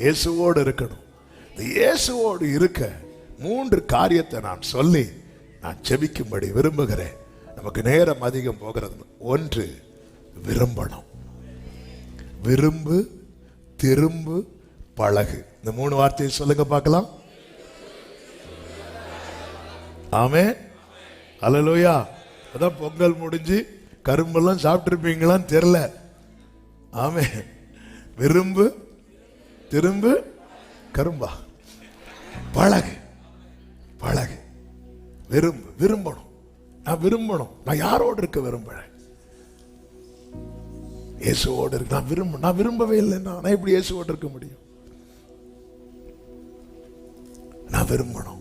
இயேசுவோடு இருக்கணும். இந்த இயேசுவோடு இருக்க மூன்று காரியத்தை நான் சொல்லி நான் ஜெபிக்கும்படி விரும்புகிறேன். நமக்கு நேரம் அதிகம் போகிறது. ஒன்று விரும்பணும். விரும்பு திரும்பு பழகு. இந்த மூணு வார்த்தையை சொல்லுங்க பார்க்கலாம். ஆமே அலலோயா அதான் பொங்கல் முடிஞ்சு கரும்பெல்லாம் சாப்பிட்டுருப்பீங்களான்னு தெரில ஆமே விரும்பு திரும்பு கரும்பா. பழகு. பழகு. விரும்பு விரும்பணும். நான் விரும்பணும். நான் யாரோடு இருக்க விரும்புறேன்? இயேசுவோடு இருக்கு. நான் விரும்ப நான் விரும்பவே இல்லைன்னா நான் எப்படி இயேசுவோடு இருக்க முடியும்? நான் விரும்பணும்.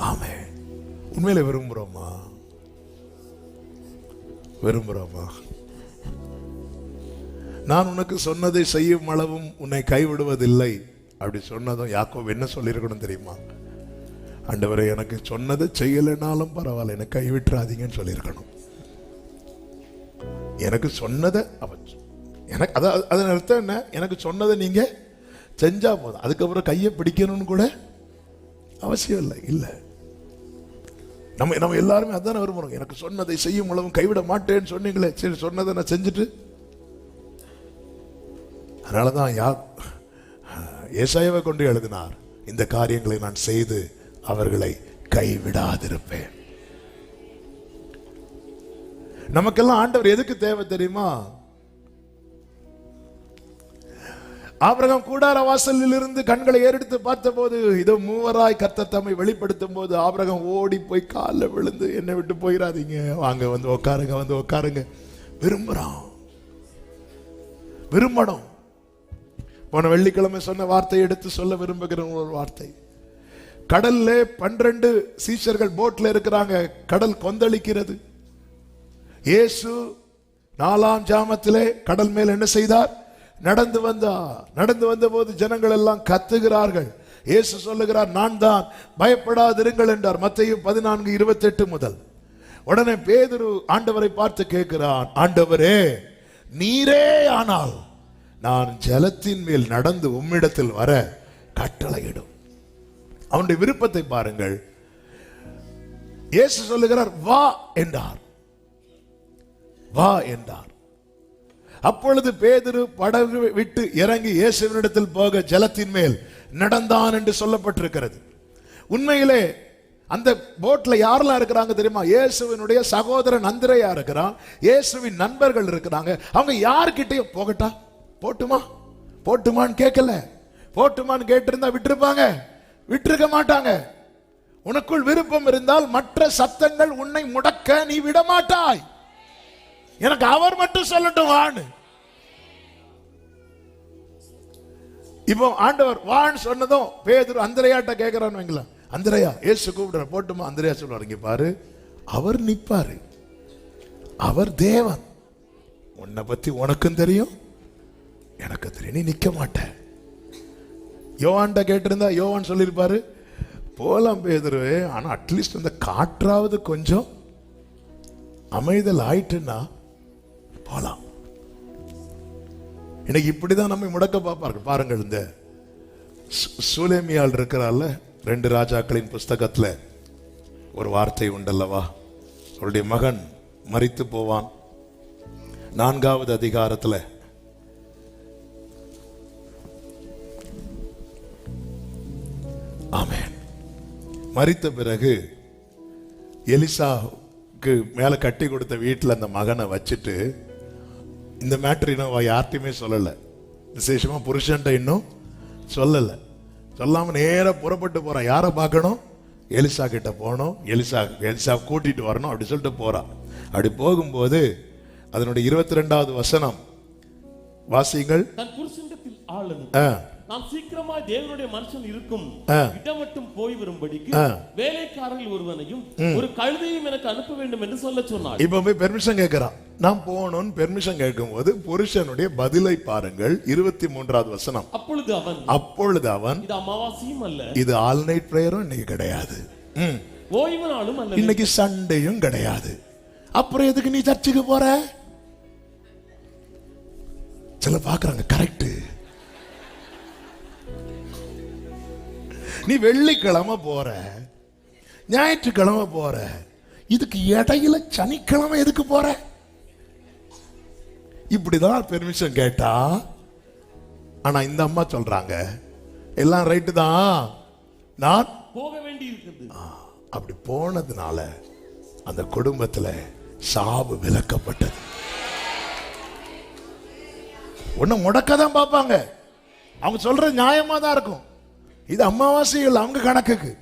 ஆமே உண்மையில விரும்புறோமா? விரும்புறோமா? நான் உனக்கு சொன்னதை செய்யும் அளவும் உன்னை கைவிடுவதில்லை. அப்படி சொன்னதும் யாக்கோ என்ன சொல்லியிருக்கணும் தெரியுமா? அண்டவரை எனக்கு சொன்னதை செய்யலைனாலும் பரவாயில்ல. என்னை கைவிட்டுறாதீங்கன்னு சொல்லியிருக்கணும். எனக்கு சொன்னதை அவ எனக்கு அதான் அதன் அர்த்தம் என்ன? எனக்கு சொன்னதை நீங்கள் செஞ்சா போதும். அதுக்கப்புறம் கையை பிடிக்கணும்னு கூட அவசியம் இல்லை. இல்லை. நம்ம நம்ம எல்லாருமே அதான் விரும்புகிறோம் எனக்கு சொன்னதை செய்யும் அளவும் கைவிட மாட்டேன்னு சொன்னீங்களே. சரி சொன்னதை நான் செஞ்சுட்டு அதனால தான் யா ஏசாயவை கொண்டு எழுதினார் இந்த காரியங்களை நான் செய்து அவர்களை கைவிடாதிருப்பேன். நமக்கெல்லாம் ஆண்டவர் எதுக்கு தேவை தெரியுமா? ஆபிரகம் கூடார வாசலில் இருந்து கண்களை ஏறெடுத்து பார்த்தபோது இதோ மூவராய் கர்த்தர் தம்மை வெளிப்படுத்தும் போது ஆபிரகம் ஓடி போய் காலில் விழுந்து என்னை விட்டு போயிடாதீங்க வாங்க வந்து உட்காருங்க வந்து உட்காருங்க விரும்புகிறோம் விரும்பணும். போன வெள்ளிக்கிழமை சொன்ன வார்த்தையை எடுத்து சொல்ல விரும்புகிற ஒரு வார்த்தை. கடல்ல பன்னிரண்டு சீஷர்கள் போட்ல இருக்கிறாங்க. கடல் கொந்தளிக்கிறது. இயேசு நாலாம் ஜாமத்திலே கடல் மேல் என்ன செய்தார்? நடந்து வந்தார் நடந்து வந்த போது ஜனங்கள் எல்லாம் கத்துகிறார்கள். இயேசு சொல்லுகிறார் நான் தான். பயப்படாதிருங்கள் என்றார். மத்தையும் பதினான்கு இருபத்தெட்டு முதல். உடனே பேதுரு ஆண்டவரை பார்த்து கேட்கிறான் ஆண்டவரே நீரே ஆனால் நான் ஜலத்தின் மேல் நடந்து உம்மிடத்தில் வர கட்டளையிடும். அவனுடைய விருப்பத்தை பாருங்கள். இயேசு சொல்லுகிறார் வா என்றார். வா என்றார். அப்பொழுது பேதிரு படகு விட்டு இறங்கி இயேசுவினிடத்தில் போக ஜலத்தின் மேல் நடந்தான் என்று சொல்லப்பட்டிருக்கிறது. உண்மையிலே அந்த போட்ல யாரெல்லாம் இருக்கிறாங்க தெரியுமா? இயேசுவினுடைய சகோதரன் அந்திரையா இருக்கிறான் இயேசுவின் நண்பர்கள் இருக்கிறாங்க. அவங்க யார்கிட்டயும் போகட்டா? போட்டுமா? போட்டுமான்னு கேட்கல போட்டுமான்னு கேட்டிருந்தா விட்டுருப்பாங்க. விட்டுருக்க மாட்டாங்க. உனக்குள் விருப்பம் இருந்தால் மற்ற சத்தங்கள் உன்னை முடக்க நீ விட மாட்டாய் எனக்கு அவர் மட்டும் சொல்லட்டும் வான்னு. இப்போ ஆண்டவர் வான்னு சொன்னதும் பேதுரு அந்தரையாட்ட கேட்கிறான்னு வைங்களேன். அந்தரையா ஏசு கூப்பிடுற போட்டுமா? அந்திரையா சொல்லுவார் இங்கே பாரு. அவர் நிற்பாரு அவர் தேவன். உன்னை பத்தி உனக்கும் தெரியும். எனக்கு தெரியும் நீ நிற்க மாட்டேன். யோவான்ட்ட கேட்டிருந்தா யோவான் சொல்லியிருப்பாரு போலாம் பேதரு ஆனால் அட்லீஸ்ட் அந்த காற்றாவது கொஞ்சம் அமைதல் ஆயிட்டுன்னா போலாம். இன்னைக்கு இப்படிதான் நம்மை முடக்க பார்ப்பார்கள் பாருங்கள் இந்த சூலேமியால் இருக்கிறாள்ல ரெண்டு ராஜாக்களின் புஸ்தகத்தில் ஒரு வார்த்தை உண்டல்லவா? அவருடைய மகன் மறித்து போவான். நான்காவது அதிகாரத்தில் ஆமென். மரித்த பிறகு எலிசாவுக்கு மேல கட்டி கொடுத்த வீட்டில் அந்த மகனை வச்சுட்டு இந்த மேட்ரு இன்னும் யார்ட்டையுமே சொல்லலை. விசேஷமா புருஷன்ட்ட இன்னும் சொல்லலை. சொல்லாம நேரா புறப்பட்டு போறான் யாரை பார்க்கணும்? எலிசா கிட்ட போகணும். எலிசா எலிசா கூட்டிட்டு வரணும் அப்படி சொல்லிட்டு போறான் அப்படி போகும்போது அதனுடைய இருபத்தி ரெண்டாவது வசனம். வாசிங்கள் ஆ, நாம் சீக்கிரமாய் தேவனுடைய மனுஷன் இருக்கும். ஆ. இடம் மட்டும் போய் வரும்படிக்கு. வேலைக்காரர்கள் ஒருவனையும் ஒரு கழுதையும் எனக்கு அனுப்ப வேண்டும் என்று சொல்ல சொன்னாள் இப்ப போய் பெர்மிஷன் கேட்கிறான் நான் போகணும்னு பெர்மிஷன் கேட்கும்போது புருஷனுடைய பதிலை பாருங்கள். இருபத்தி மூன்றாவது வசனம். அப்பொழுது அவன் அப்பொழுது அவன் இது அமாவாசையும் அல்ல. இது ஆல் நைட் பிரேயரும் இன்னைக்கு கிடையாது. ஓய்வு நாளும் அல்ல. இன்னைக்கு சண்டையும் கிடையாது. அப்புறம் எதுக்கு நீ சர்ச்சுக்கு போற? சில பாக்குறாங்க கரெக்ட் நீ வெள்ளிக்கிழமை போற ஞாயிற்றுக்கிழமை போற இதுக்கு இடையில சனிக்கிழமை எதுக்கு போற? இப்படிதான் பெர்மிஷன் கேட்டா ஆனா இந்த அம்மா சொல்றாங்க எல்லாம் ரைட்டு தான். நான் போக வேண்டி இருக்குது அப்படி போனதுனால அந்த குடும்பத்துல சாவு விலக்கப்பட்டது ஒண்ணு முடக்க தான் பார்ப்பாங்க. அவங்க சொல்றது நியாயமா தான் இருக்கும். இது அமாவாசைகள் அவங்க கணக்குக்கு.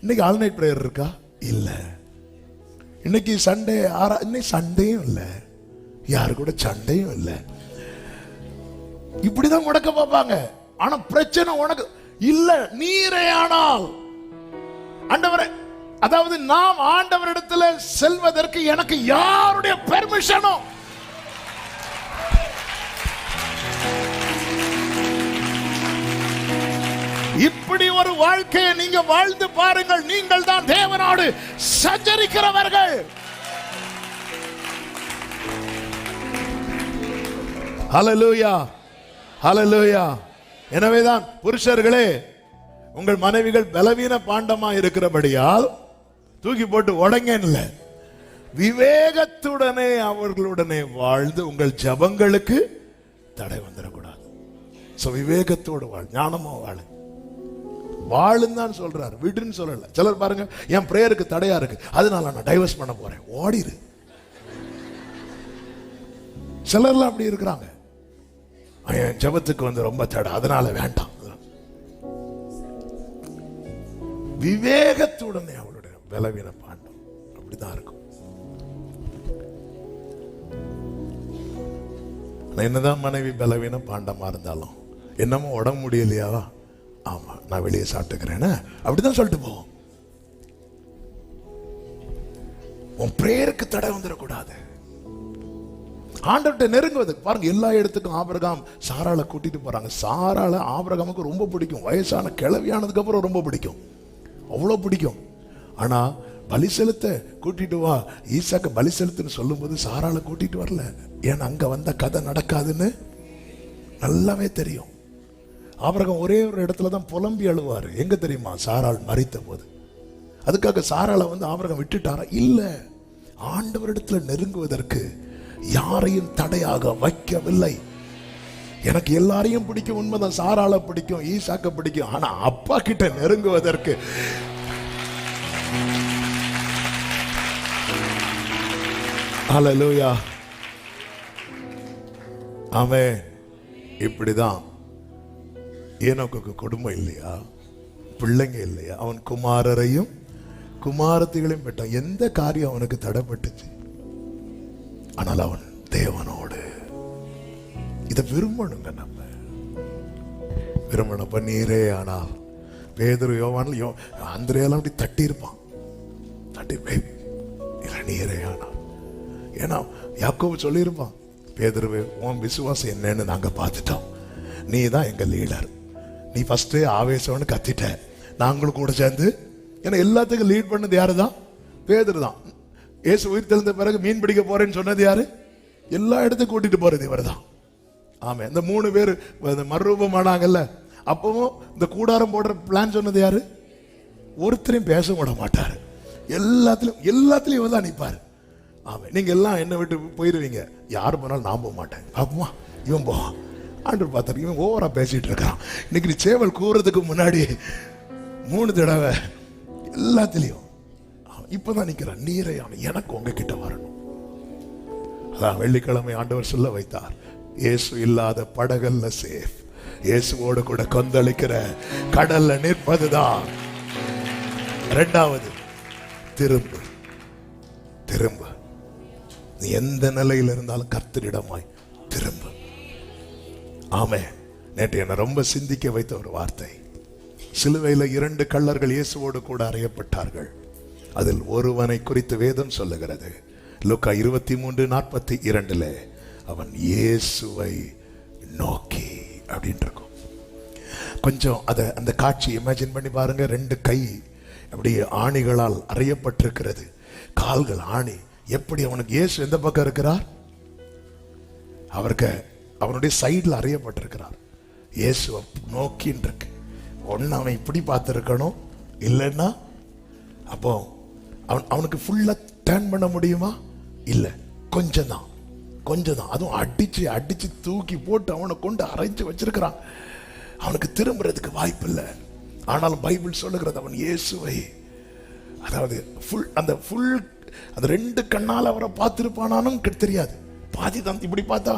இன்னைக்கு ஆல் நைட் ப்ரேயர் இருக்கா? இல்லை. இன்னைக்கு சண்டே ஆறா இன்னைக்கு சண்டையும் இல்லை. யாரு கூட சண்டையும் இல்லை. இப்படிதான் முடக்க பார்ப்பாங்க. ஆனா பிரச்சனை உனக்கு இல்ல நீரே ஆனால். அதாவது நாம் ஆண்டவரிடத்துல செல்வதற்கு எனக்கு யாருடைய பெர்மிஷனும் இப்படி ஒரு வாழ்க்கையை நீங்க வாழ்ந்து பாருங்கள். நீங்கள் தான் தேவனோடு சஞ்சரிக்கிறவர்கள். ஹalleluya. ஹalleluya. எனவேதான் புருஷர்களே உங்கள் மனைவிகள் பலவீன பாண்டமா இருக்கிறபடியால் தூக்கி போட்டு உடங்கன்னு விவேகத்துடனே அவர்களுடனே வாழ்ந்து உங்கள் ஜபங்களுக்கு தடை வந்துடக்கூடாது. சோ விவேகத்தோடு வாழ் ஞானமா வாழு வாழுன்னு தான் சொல்றாரு. விடுன்னு சொல்லல. சிலர் பாருங்க என் பிரேயருக்கு தடையா இருக்கு. அதனால நான் டைவர்ஸ் பண்ண போறேன். ஓடிரு. சிலர்லாம் அப்படி இருக்கிறாங்க. என் ஜபத்துக்கு வந்து ரொம்ப தடை. அதனால வேண்டாம். விவேகத்துடனே அவளுடைய பலவீன பாண்டம். அப்படிதான் இருக்கும். என்னதான் மனைவி பலவீன பாண்டமா இருந்தாலும் என்னமோ உடம்பு முடியலையாவா ஆமாம் நான் வெளியே சாப்பிட்டுக்கிறேன்னு அப்படிதான் சொல்லிட்டு போவோம் உன் பிரேயருக்கு தடை வந்துடக்கூடாது. ஆண்டவர்கிட்ட நெருங்குவது. பாருங்க எல்லா இடத்துக்கும் ஆபிரகாம் சாராளை கூட்டிட்டு போறாங்க. சாரால ஆபிரகாமுக்கு ரொம்ப பிடிக்கும். வயசான கிளவியானதுக்கு அப்புறம் ரொம்ப பிடிக்கும். அவ்வளோ பிடிக்கும். ஆனா பலி செலுத்த கூட்டிட்டு வா. ஈசாக்க பலி செலுத்துன்னு சொல்லும்போது சாராளை கூட்டிட்டு வரல. ஏன்னா அங்க வந்த கதை நடக்காதுன்னு நல்லாவே தெரியும். ஆபரகம் ஒரே ஒரு இடத்துல தான் புலம்பி அழுவார். எங்கே தெரியுமா? சாராள் மறித்த போது அதுக்காக சாராளை வந்து ஆபரகம் விட்டுட்டாரா? இல்லை. ஆண்டவரிடத்தில் நெருங்குவதற்கு யாரையும் தடையாக வைக்கவில்லை. எனக்கு எல்லாரையும் பிடிக்கும். உண்மைதான் சாராளை பிடிக்கும் ஈசாக்க பிடிக்கும். ஆனா அப்பா கிட்ட நெருங்குவதற்கு ஹalleluya. ஆமே இப்படிதான் ஏனோக்கு குடும்பம் இல்லையா? பிள்ளைங்க இல்லையா? அவன் குமாரரையும் குமாரத்திகளையும் பெற்றான். எந்த காரியம் அவனுக்கு தடைப்பட்டுச்சு? ஆனால் அவன் தேவனோடு. இதை விரும்பணுங்க நம்ம. விரும்பணும். நீரே ஆனால் பேதர் யோவான் யோ அந்திரையெல்லாம் அப்படி தட்டி இருப்பான் தட்டி "ஏய், இல்லை நீரே ஆனால். ஏன்னா யாக்கோபு சொல்லியிருப்பான் பேதுருவே உன் விசுவாசம் என்னன்னு நாங்கள் பார்த்துட்டோம். நீ தான் எங்கள் லீடர் நீ ஃபஸ்ட்டு ஆவேசம்னு கத்திட்ட. நாங்களும் கூட சேர்ந்து ஏன்னா எல்லாத்துக்கும் லீட் பண்ணது யாரு தான் பேதர் தான். ஏசு உயிர் தெளிந்த பிறகு மீன் பிடிக்க போறேன்னு சொன்னது யாரு? எல்லா இடத்துக்கும் கூட்டிட்டு போறது இவர் தான் ஆமா இந்த மூணு பேர் இந்த மறுரூபமானாங்கல்ல அப்பவும் இந்த கூடாரம் போடுற பிளான் சொன்னது யாரு? ஒருத்தரையும் பேச விட மாட்டார். எல்லாத்துலையும் எல்லாத்துலேயும் இவர் தான் நிற்பார் ஆமாம் நீங்கள் எல்லாம் என்னை விட்டு போயிடுவீங்க யார் போனாலும் நான் போக மாட்டேன். பார்ப்போமா இவன் போவான். ஆண்டு பார்த்தாரு இவன் ஓவரா பேசிட்டு இருக்கான். இன்னைக்கு நீ சேவல் கூறதுக்கு முன்னாடி மூணு தடவை எல்லாத்துலயும் இப்போ இப்பதான் நிக்கிறான். நீரை அவன் எனக்கு உங்ககிட்ட வரணும். அதான் வெள்ளிக்கிழமை ஆண்டவர் சொல்ல வைத்தார். இயேசு இல்லாத படகல்ல சேஃப். இயேசுவோடு கூட கொந்தளிக்கிற கடல்ல நிற்பதுதான். ரெண்டாவது திரும்ப. திரும்ப. நீ எந்த நிலையில் இருந்தாலும் கர்த்தரிடமாய் திரும்ப. ஆமே நேற்று என்னை ரொம்ப சிந்திக்க வைத்த ஒரு வார்த்தை. சிலுவையில் இரண்டு கள்ளர்கள் இயேசுவோடு கூட அறையப்பட்டார்கள். அதில் ஒருவனை குறித்து வேதம் சொல்லுகிறது. லுக்கா இருபத்தி மூன்று நாற்பத்தி இரண்டுல அவன் இயேசுவை நோக்கி அப்படின்ட்டு இருக்கும் கொஞ்சம் அதை அந்த காட்சி இமேஜின் பண்ணி பாருங்க. ரெண்டு கை அப்படியே ஆணிகளால் அறையப்பட்டிருக்கிறது. கால்கள் ஆணி. எப்படி அவனுக்கு இயேசு எந்த பக்கம் இருக்கிறார்? அவருக்கு அவனுடைய சைடில் அறையப்பட்டிருக்கிறார். இயேசுவை நோக்கின்னு இருக்கு ஒன்று அவன் இப்படி பார்த்துருக்கணும்? இல்லைன்னா? அப்போ அவன் அவனுக்கு ஃபுல்லாக டேர்ன் பண்ண முடியுமா? இல்லை. கொஞ்சம் தான் கொஞ்சம் தான் அதுவும் அடித்து அடித்து தூக்கி போட்டு அவனை கொண்டு அரைஞ்சு வச்சிருக்கிறான். அவனுக்கு திரும்புறதுக்கு வாய்ப்பு இல்லை. ஆனாலும் பைபிள் சொல்லுகிறது அவன் இயேசுவை அதாவது ஃபுல் அந்த ஃபுல் அந்த ரெண்டு கண்ணால் அவரை பார்த்துருப்பானானும் தெரியாது. பாதி தான் இப்படி பார்த்தா.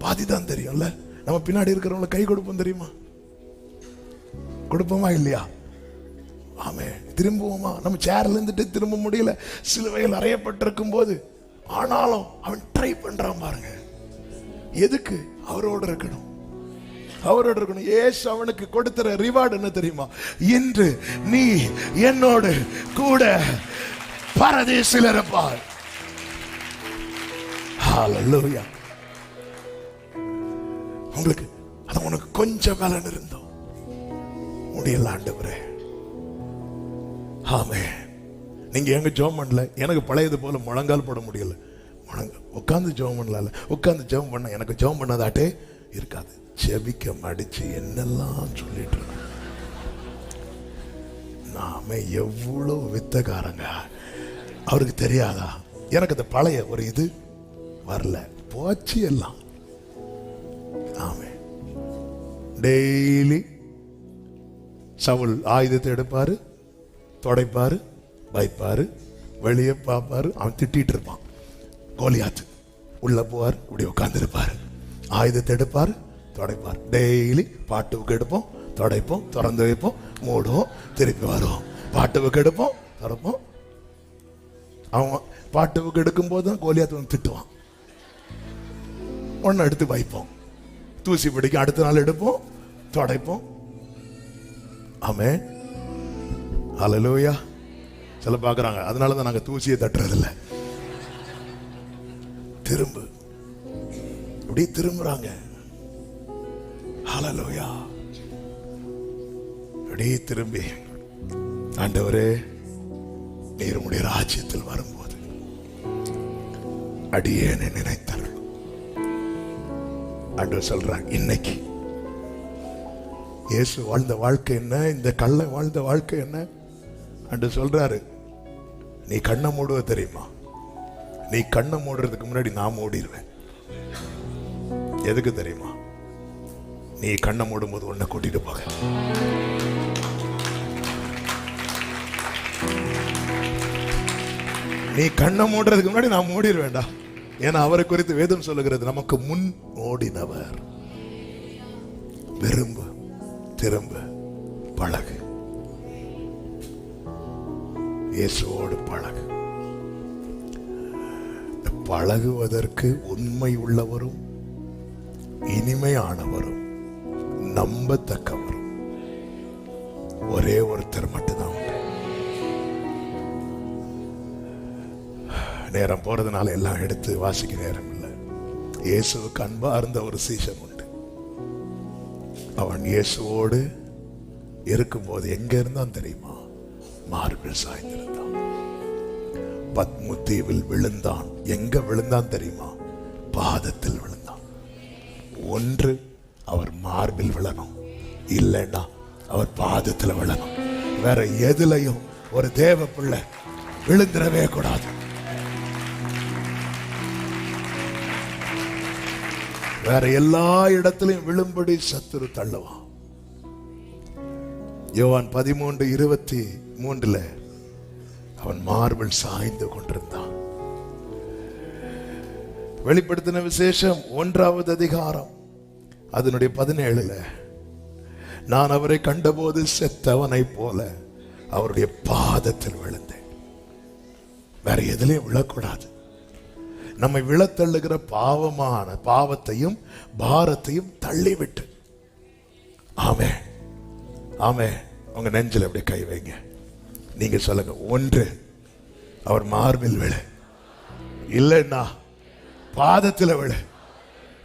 பாதி தான் தெரியும்ல. நம்ம பின்னாடி இருக்கிறவங்கள கை கொடுப்போம் தெரியுமா? கொடுப்போமா இல்லையா? ஆமே. திரும்புவோமா? நம்ம சேர்ல இருந்துட்டு திரும்ப முடியல. சிலுவையில் அறையப்பட்டிருக்கும் போது ஆனாலும் அவன் ட்ரை பண்றான் பாருங்க. எதுக்கு? அவரோட இருக்கணும். அவரோட இருக்கணும். ஏசு அவனுக்கு கொடுத்துற ரிவார்டு என்ன தெரியுமா? இன்று நீ என்னோடு கூட பரதேசில் இருப்பார் Hallelujah. உங்களுக்கு அது உனக்கு கொஞ்சம் பலன் இருந்தோம். முடியல ஆண்டவரே. ஆமே நீங்க எங்க ஜெபம் பண்ணல? எனக்கு பழையது போல முழங்கால் போட முடியல. முழங்க உட்காந்து ஜோம் பண்ணல உட்காந்து ஜெபம் பண்ண எனக்கு ஜெபம் பண்ணதாட்டே இருக்காது. செபிக்க மடிச்சு என்னெல்லாம் சொல்லிட்டு இருக்கோம் நாம எவ்வளோ வித்தகாரங்க. அவருக்கு தெரியாதா? எனக்கு அந்த பழைய ஒரு இது வரல. போச்சு எல்லாம். ஆமே டெய்லி சவுல் ஆயுதத்தை எடுப்பாரு தொடைப்பாரு வைப்பாரு வெளியே பார்ப்பார். அவன் திட்டிட்டு இருப்பான். கோலியாத்து உள்ள போவார் இப்படி உட்காந்துருப்பார் ஆயுதத்தை எடுப்பார் தொடைப்பார். டெய்லி பாட்டுவுக்கு எடுப்போம் தொடைப்போம் திறந்து வைப்போம் மூடுவோம் திருப்பி வருவோம். பாட்டுவுக்கு எடுப்போம் திறப்போம். அவன் பாட்டுவுக்கு எடுக்கும் போது தான் கோலியாத்து திட்டுவான். ஒன்று எடுத்து வைப்போம். தூசி பிடிக்க அடுத்த நாள் எடுப்போம் தொடைப்போம். ஆமே அலலோயா சில பார்க்குறாங்க அதனால தான் நாங்கள் தூசியை தட்டுறதில்ல. திரும்பு. இப்படி திரும்புறாங்க. அலலோயா அப்படியே திரும்பி. ஆண்டவரே நீர் உடைய ராஜ்யத்தில் வரும்போது அடியேனை நினைத்தார்கள் ஆண்டவர் சொல்றாங்க இன்னைக்கு. இயேசு வாழ்ந்த வாழ்க்கை என்ன? இந்த கள்ள வாழ்ந்த வாழ்க்கை என்ன? அன்று சொல்றாரு நீ கண்ணை மூடுவ தெரியுமா? நீ கண்ணை மூடுறதுக்கு முன்னாடி நான் மூடிடுவேன் எதுக்கு தெரியுமா? நீ கண்ணை மூடும்போது உன்னை கூட்டிட்டு போக. நீ கண்ணை மூடுறதுக்கு முன்னாடி நான் மூடிடுவேன்டா ஏன்னா அவரை குறித்து வேதம் சொல்லுகிறது நமக்கு முன் ஓடினவர். விரும்ப திரும்ப பழகு. இயேசுவோடு பழகு. பழகுவதற்கு உண்மை உள்ளவரும் இனிமையானவரும் நம்பத்தக்கவரும். ஒரே ஒருத்தர் மட்டும்தான். நேரம் போறதுனால எல்லாம் எடுத்து வாசிக்க நேரம் இல்லை. இயேசுவுக்கு அன்பா இருந்த ஒரு சீசன் உண்டு. அவன் இயேசுவோடு இருக்கும்போது எங்க இருந்தான் தெரியுமா? மார்பில் சாய்ந்திருந்தான். பத்மு தீவில் விழுந்தான். எங்க விழுந்தான் தெரியுமா? பாதத்தில் விழுந்தான். ஒன்று அவர் மார்பில் விழணும். இல்லைன்னா அவர் பாதத்தில் விழணும். வேற எதுலையும் ஒரு தேவ பிள்ளை விழுந்துடவே கூடாது. வேற எல்லா இடத்திலையும் விழும்படி சத்துரு தள்ளுவான். யோவான் பதிமூன்று இருபத்தி மூன்றுல அவன் மார்பிள் சாய்ந்து கொண்டிருந்தான். வெளிப்படுத்தின விசேஷம் ஒன்றாவது அதிகாரம் அதனுடைய பதினேழுல நான் அவரை கண்டபோது செத்தவனை போல அவருடைய பாதத்தில் விழுந்தேன். வேற எதுலயும் விழக்கூடாது. நம்மை விழத்தள்ளுகிற பாவமான பாவத்தையும் பாரத்தையும் தள்ளிவிட்டு. ஆமே ஆமே உங்க நெஞ்சில் அப்படி கை வைங்க. நீங்க சொல்லுங்க ஒன்று அவர் மார்பில் விழு. இல்லைன்னா பாதத்தில் விழு.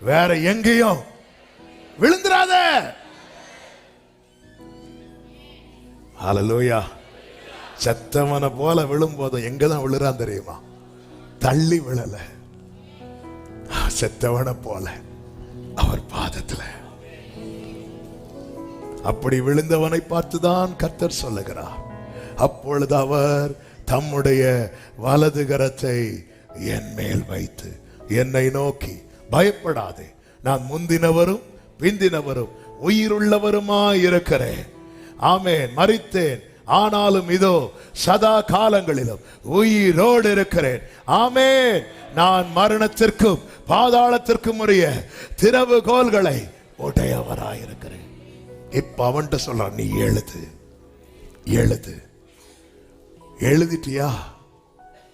வேற எங்கேயும் விழுந்துராத. ஹalleluya. செத்தவனை போல விழும்போதும் எங்க தான் விழுறான் தெரியுமா? தள்ளி விழல. செத்தவனை போல அவர் பாதத்துல. அப்படி விழுந்தவனை பார்த்துதான் கத்தர் சொல்லுகிறார். அப்பொழுது அவர் தம்முடைய வலது கரத்தை என் மேல் வைத்து என்னை நோக்கி பயப்படாதே நான் முந்தினவரும் பிந்தினவரும் உயிருள்ளவருமாய் இருக்கிறேன் ஆமேன் மறித்தேன் ஆனாலும் இதோ சதா காலங்களிலும் உயிரோடு இருக்கிறேன். ஆமே நான் மரணத்திற்கும் பாதாளத்திற்கும் உரிய திறவுகோல்களை உடையவராயிருக்கிறேன் இப்ப அவன்கிட்ட சொல்றான் நீ எழுது எழுது. எழுதிட்டியா?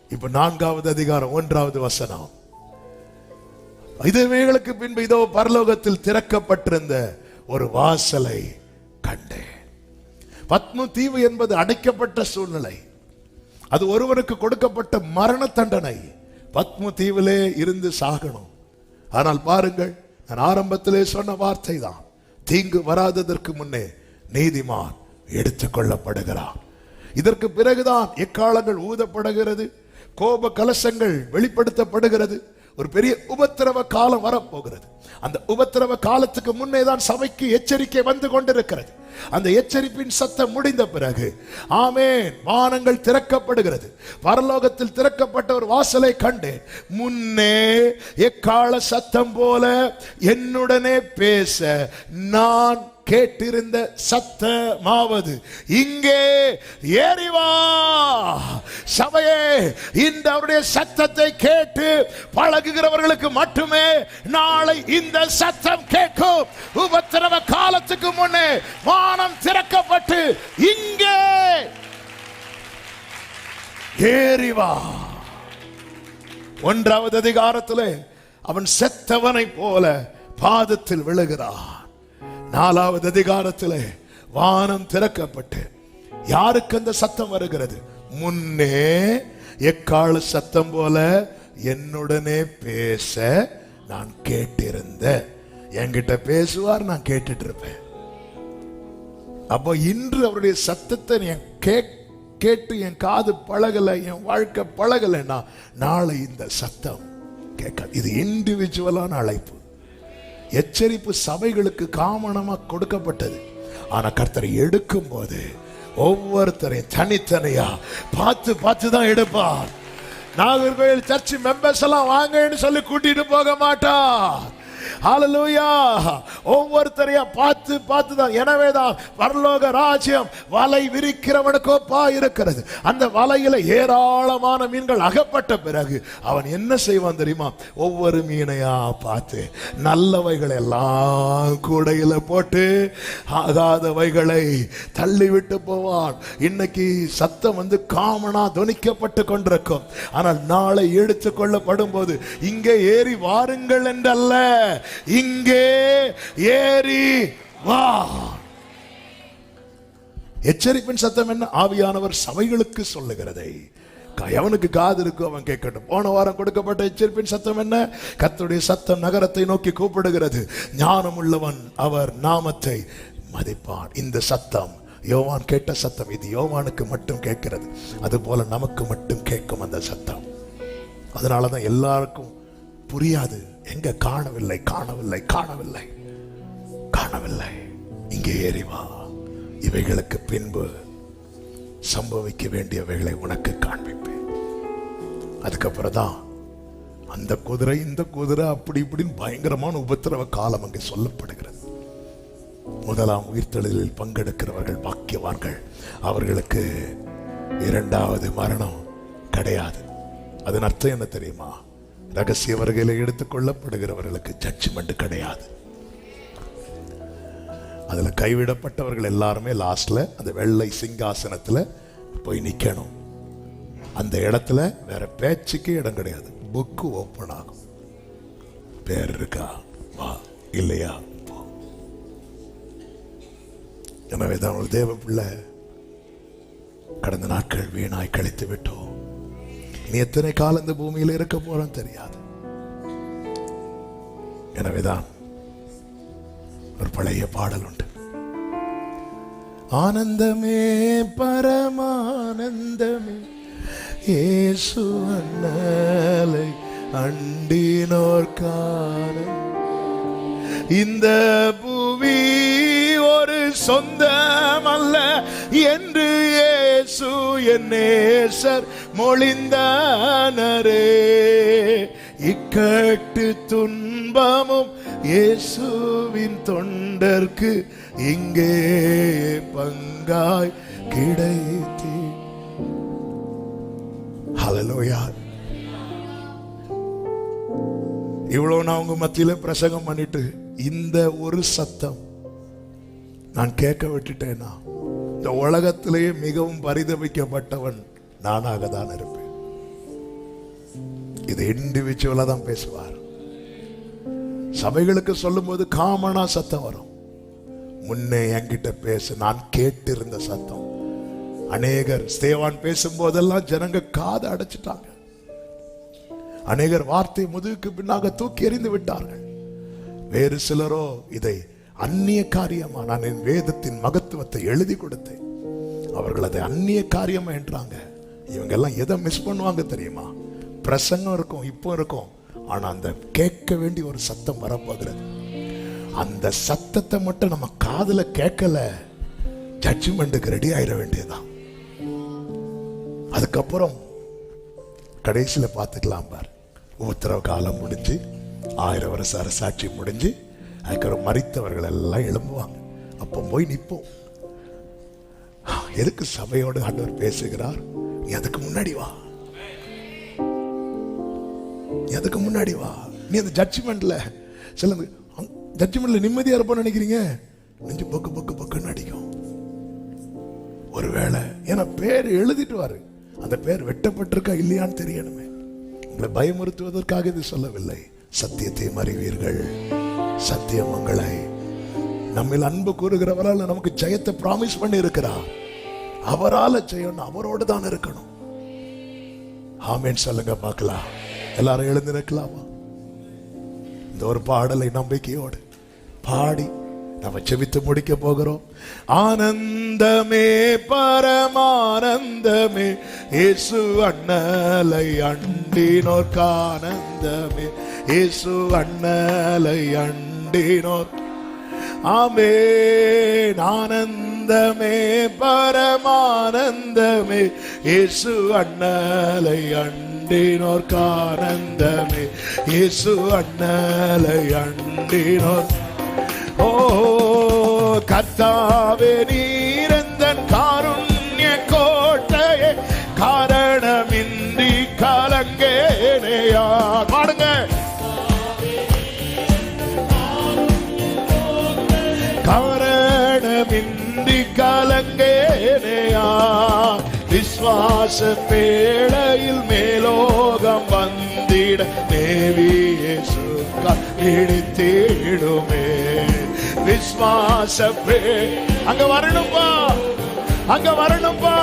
இப்ப நான்காவது அதிகாரம் ஒன்றாவது வசனம். இதுவேகளுக்கு பின்பு இதோ பரலோகத்தில் திறக்கப்பட்டிருந்த ஒரு வாசலை கண்டேன். பத்ம தீவு என்பது அடைக்கப்பட்ட சூழ்நிலை. அது ஒருவனுக்கு கொடுக்கப்பட்ட மரண தண்டனை பத்ம தீவிலே இருந்து சாகணும். ஆனால் பாருங்கள் நான் ஆரம்பத்திலே சொன்ன வார்த்தை தான் தீங்கு வராததற்கு முன்னே நீதிமான் எடுத்துக் கொள்ளப்படுகிறான் இதற்கு பிறகுதான் எக்காலங்கள் ஊதப்படுகிறது கோப கலசங்கள் வெளிப்படுத்தப்படுகிறது ஒரு பெரிய உபத்திரவ காலம் வரப்போகிறது. அந்த உபத்திரவ காலத்துக்கு முன்னே தான் சபைக்கு எச்சரிக்கை வந்து கொண்டிருக்கிறது. அந்த எச்சரிப்பின் சத்தம் முடிந்த பிறகு ஆமேன் வானங்கள் திறக்கப்படுகிறது. பரலோகத்தில் திறக்கப்பட்ட ஒரு வாசலை கண்டேன். முன்னே எக்கால சத்தம் போல என்னுடனே பேச நான் கேட்டிருந்த சத்தமாவது இங்கே ஏறிவா சபையே இந்த அவருடைய சத்தத்தை கேட்டு பழகுகிறவர்களுக்கு மட்டுமே நாளை இந்த சத்தம் கேட்கும். உபத்திரவ காலத்துக்கு முன்னே வானம் திறக்கப்பட்டு இங்கே ஏறிவா ஒன்றாவது அதிகாரத்தில் அவன் செத்தவனை போல பாதத்தில் விழுகிறான். நாலாவது அதிகாரத்திலே வானம் திறக்கப்பட்டு யாருக்கு அந்த சத்தம் வருகிறது? முன்னே எக்கால சத்தம் போல என்னுடனே பேச நான் கேட்டிருந்த என்கிட்ட பேசுவார் நான் கேட்டுட்டு இருப்பேன் அப்போ இன்று அவருடைய சத்தத்தை என் கே கேட்டு என் காது பழகலை என் வாழ்க்கை பழகலைன்னா நாளை இந்த சத்தம் கேட்காது. இது இண்டிவிஜுவலான அழைப்பு. எச்சரிப்பு சபைகளுக்கு காமனமாக கொடுக்கப்பட்டது. ஆனால் கர்த்தரை எடுக்கும் போது ஒவ்வொருத்தரையும் தனித்தனியா பார்த்து பார்த்து தான் எடுப்பார். நாகர்கோயில் சர்ச் மெம்பர்ஸ் எல்லாம் வாங்கன்னு சொல்லி கூட்டிட்டு போக மாட்டார். ஹalleluya ஒவ்வொருத்தரையும் பார்த்து பார்த்து தான் எனவேதான் பரலோக ராஜ்யம் வலை விரிக்கிறவனுக்கோப்பா இருக்கிறது. அந்த வலையில ஏராளமான மீன்கள் அகப்பட்ட பிறகு அவன் என்ன செய்வான் தெரியுமா? ஒவ்வொரு மீனையா பார்த்து நல்லவைகளை எல்லாம் கூடையில போட்டு ஆகாதவைகளை தள்ளி விட்டு போவான். இன்னைக்கு சத்தம் வந்து காமனா துணிக்கப்பட்டு கொண்டிருக்கும். ஆனால் நாளை எடுத்துக் கொள்ளப்படும் போது இங்கே ஏறி வாருங்கள் என்றல்ல. இங்கே ஏறி வா. எச்சரிப்பின் சத்தம் என்ன? ஆவியானவர் சபைகளுக்கு சொல்லுகிறதை. எவனுக்கு காது இருக்கும் அவன் கேட்கட்டும். போன வாரம் கொடுக்கப்பட்ட எச்சரிப்பின் சத்தம் என்ன? கர்த்தருடைய சத்தம் நகரத்தை நோக்கி கூப்பிடுகிறது. ஞானம் உள்ளவன் அவர் நாமத்தை மதிப்பான். இந்த சத்தம் யோவான் கேட்ட சத்தம் இது யோவானுக்கு மட்டும் கேட்கிறது. அதுபோல நமக்கு மட்டும் கேட்கும் அந்த சத்தம். அதனால தான் எல்லாருக்கும் புரியாது. எங்க காணவில்லை காணவில்லை காணவில்லை காணவில்லை. இங்கே ஏறிவா இவைகளுக்கு பின்பு சம்பவிக்க வேண்டியவைகளை உனக்கு காண்பிப்பேன். அதுக்கப்புறம் தான் அந்த குதிரை இந்த குதிரை அப்படி இப்படின்னு பயங்கரமான உபத்திரவ காலம் அங்கே சொல்லப்படுகிறது. முதலாம் உயிர்த்தெழுதலில் பங்கெடுக்கிறவர்கள் பாக்கியவான்கள். அவர்களுக்கு இரண்டாவது மரணம் கிடையாது. அதன் அர்த்தம் என்ன தெரியுமா? ரகசிய வருகையில் எடுத்துக் கொள்ளப்படுகிறவர்களுக்கு ஜட்ஜ்மெண்ட் கிடையாது. அதுல கைவிடப்பட்டவர்கள் எல்லாருமே லாஸ்ட்ல அந்த வெள்ளை சிங்காசனத்துல போய் நிக்கணும். அந்த இடத்துல வேற பேச்சுக்கே இடம் கிடையாது. புக்கு ஓப்பன் ஆகும். பேர் இருக்கா? வா. இல்லையா? எனவே தான் ஒரு தேவ பிள்ளை கடந்த நாட்கள் வீணாய் கழித்து விட்டோம். நீ எத்தனை காலம் இந்த பூமியில் இருக்க போறோம் தெரியாது. எனவேதான் ஒரு பழைய பாடல் உண்டு. ஆனந்தமே பரமானந்தமே இயேசு அண்ணலை அண்டினோர்கான இந்த புவி ஒரு சொந்தமல்ல என்று இயேசு என் நேசர் மொழிந்தானரே. இக்கட்டு துன்பமும் இயேசுவின் தொண்டர்க்கு இங்கே பங்காய் கிடைத்தே. ஹalleluya இவ்வளவு நான் உங்க மத்தியில பிரசங்கம் பண்ணிட்டு இந்த ஒரு சத்தம் நான் கேட்க விட்டுட்டேனா? இந்த உலகத்திலேயே மிகவும் பரிதபிக்கப்பட்டவன் நானாக தான் இருப்பேன். இது இண்டிவிஜுவலா தான் பேசுவார். சபைகளுக்கு சொல்லும்போது காமனா சத்தம் வரும். முன்னே என்கிட்ட பேச நான் கேட்டிருந்த சத்தம். அநேகர் ஸ்தேவான் பேசும்போதெல்லாம் ஜனங்க காதை அடைச்சிட்டாங்க. அநேகர் வார்த்தை முதுகுக்கு பின்னாக தூக்கி எறிந்து விட்டார்கள். வேறு சிலரோ இதை அந்நிய காரியமா நான் என் வேதத்தின் மகத்துவத்தை எழுதி கொடுத்தேன். அவர்கள் அதை அந்நிய காரியமா என்றாங்க. இவங்க எல்லாம் எதை மிஸ் பண்ணுவாங்க தெரியுமா? பிரசங்கம் இருக்கும் இப்போ இருக்கும். ஆனால் அந்த கேட்க வேண்டிய ஒரு சத்தம் வரப்போகிறது. அந்த சத்தத்தை மட்டும் நம்ம காதில் கேட்கல ஜட்ஜ்மெண்ட்டுக்கு ரெடி ஆயிட வேண்டியதுதான். அதுக்கப்புறம் கடைசியில பார்த்துக்கலாம் பார். உத்தரவு காலம் முடிஞ்சு ஆயிரம் வருஷ அரசாட்சி முடிஞ்சு அதுக்கப்புறம் மறித்தவர்கள் எல்லாம் எழும்புவாங்க. அப்போ போய் நிற்போம். எதுக்கு சபையோடு ஆண்டவர் பேசுகிறார்? நீ அதுக்கு முன்னாடி வா. நீ அதுக்கு முன்னாடி வா. நீ அந்த ஜட்ஜ்மெண்ட்ல சில ஜட்ஜ்மெண்ட்ல நிம்மதியா இருப்பான்னு நினைக்கிறீங்க? நெஞ்சு பொக்கு பொக்கு பொக்குன்னு அடிக்கும். ஒருவேளை ஏன்னா பேர் எழுதிட்டு வாரு. அந்த பேர் வெட்டப்பட்டிருக்கா இல்லையான்னு தெரியணுமே. உங்களை பயமுறுத்துவதற்காக இது சொல்லவில்லை. சத்தியத்தை அறிவீர்கள் சத்தியம் உங்களை நம்மில் அன்பு கூறுகிறவரால் நமக்கு ஜெயத்தை ப்ராமிஸ் பண்ணி இருக்கிறார் அவரால செய்யணும் அவரோடு தான் இருக்கணும். ஆமேன் சொல்லுங்க பார்க்கலாம். எல்லாரும் எழுந்து நிற்கலாமா இந்த ஒரு பாடலை நம்பிக்கையோடு பாடி நம்ம செவித்து முடிக்க போகிறோம். ஆனந்தமே பரமானந்தமே இயேசு அண்ணலை அண்டினோர்க்கு ஆனந்தமே இயேசு அண்ணலை அண்டினோர். ஆமென் ஆனந்தமே பரமானந்தமே. இயேசு அண்ணலை அண்டினோர் ஆனந்தமே இயேசு அண்ணலை அண்டினோர். ஓ கத்தாவே நீர் விஸ்வாச பேழையில் மேலோகம் வந்திட தேவியே சுக்கா இடித்திடுமே விஸ்வாச பே அங்க வரணும்பா. அங்க வரணும்பா.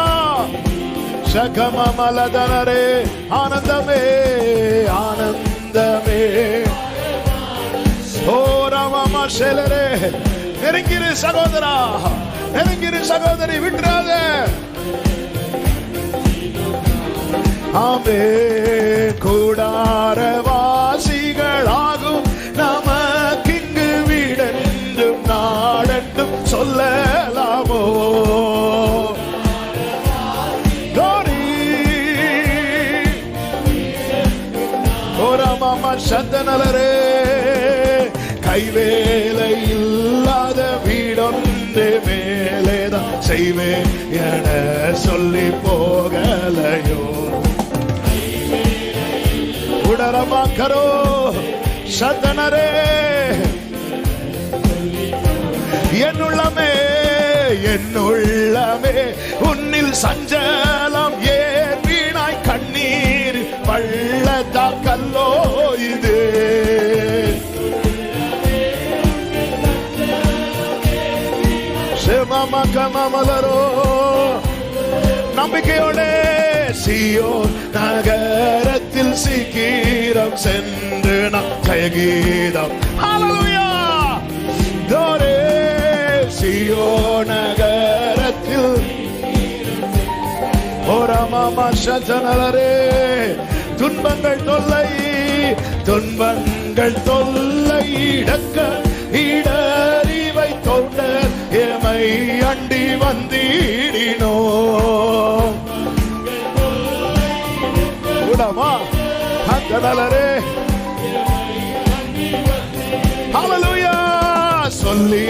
சகம மலதனரே ஆனந்தமே. ஆனந்தமே சோரம செலரே. நெருங்கிரு சகோதரா. நெருங்கிரு சகோதரி விட்டுறாத. ஆமே கூடாரவாசிகளாகும். நமக்கிங்கு வீடென்றும் நாடென்றும் சொல்லலாமோ? கோரி. ஓரமாமா சந்தனலரே கைவேலை இல்லாத வீடொன்று மேலேதான் செய்வேன் என சொல்லி போகலையோ? करो சந்தனரே என்னுள்ளமே என்னுள்ளமே உன்னில் சஞ்சலம் ஏன் வீணாய் கண்ணீர் கல்லோ இது. சிவமகமலரோ நம்பிக்கையோட சியோ இதயத்தில் சீக்கிரம் சென்று நான் ஜெயகீதம். ஹalleluya தோரே சியோ நகரத்தில் ஓரமாமா துன்பங்கள் தொல்லை துன்பங்கள் தொல்லை இடக்க இடறிவை தொண்டர் எமை அண்டி வந்தீடினோ உடமா அந்த ஹalleluya சொல்லி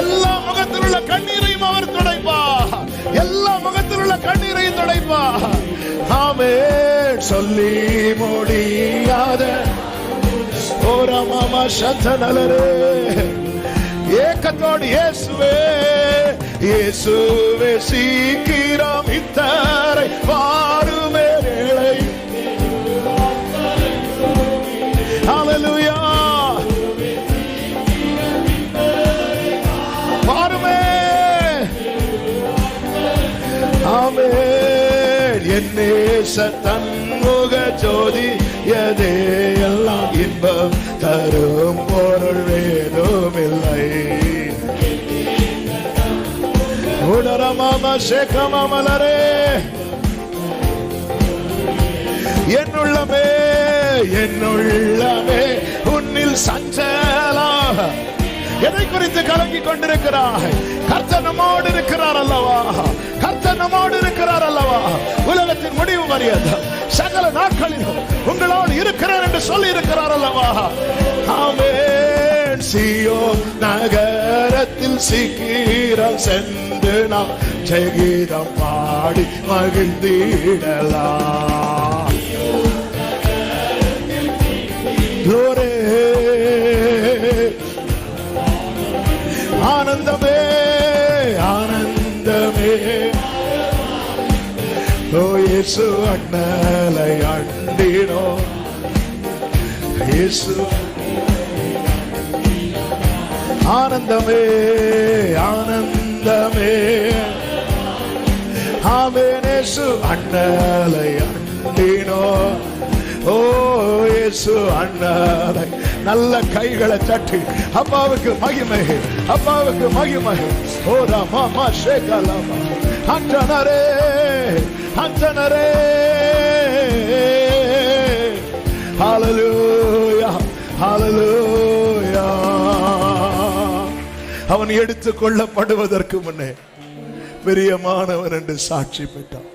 எல்லா முகத்தில் உள்ள கண்ணீரையும் அவர் துடைப்பா. எல்லா முகத்தில் உள்ள கண்ணீரையும் துடைப்பா. ஆமே சொல்லி முடியாத ஓரமாமா சத்தனலரே. ஏக்கத்தோடு இயேசுவே இயேசுவே சீக்கிரம் இத்தரை வாருமே தேச தன்முக ஜோதி எதையெல்லாம் எல்லாம் இன்பம் தரும் பொருள் வேதும் இல்லை உணரமாம சேக்கமாமலரே என்னுள்ளமே என்னுள்ளமே உன்னில் சஞ்சலா எதை குறித்து கலங்கிக் கொண்டிருக்கிறாய். கர்த்தனமோடு இருக்கிறார் அல்லவா? கர்த்தனமோடு இருக்கிறார் அல்லவா? உலகத்தின் முடி மரியாதை. சகல நாட்களிலும் உங்களோடு இருக்கிறார் என்று சொல்லி இருக்கிறார் அல்லவா? ஆமேன். சியோ நகரத்தில் சீக்கிரம் சென்று நாம் ஜெகீதம் பாடி மகிழ்ந்திடலாம். ஆனந்தமே. இயேசு அக்னலை அண்டினோ இயேசு ஆனந்தமே ஆனந்தமே. ஆமேனேசு அண்ணலை அண்டினோ ஓ இயேசு அண்ணலை நல்ல கைகளை தட்டி அப்பாவுக்கு மகிமை அப்பாவுக்கு மகிமை. ஓ ராமா ஷேகலாமா அந்தனரே அந்தனரே ஹalleluya ஹalleluya அவன் எடுத்து கொள்ளப்படுவதற்கு முன்னே பிரியமானவன் என்று சாட்சி பெற்றான்.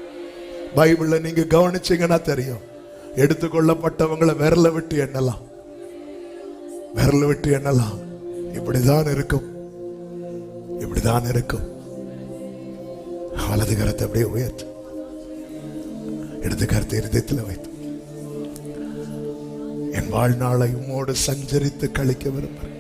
பைபிள்ல நீங்க கவனிச்சீங்கன்னா தெரியும். எடுத்துக்கொள்ளப்பட்டவங்களை விரல விட்டு எண்ணலாம். விரல விட்டு எண்ணலாம். இப்படிதான் இருக்கும். இப்படிதான் இருக்கும். வலது கரத்தை அப்படியே உயர்த்து. എടുത്ത് കറുത്ത ഹൃദയത്തിൽ വയ്ത്തു എൻ വാഴ്നാളെ ഉമ്മോട് സഞ്ചരിത്ത് കളിക്കവരും പറയും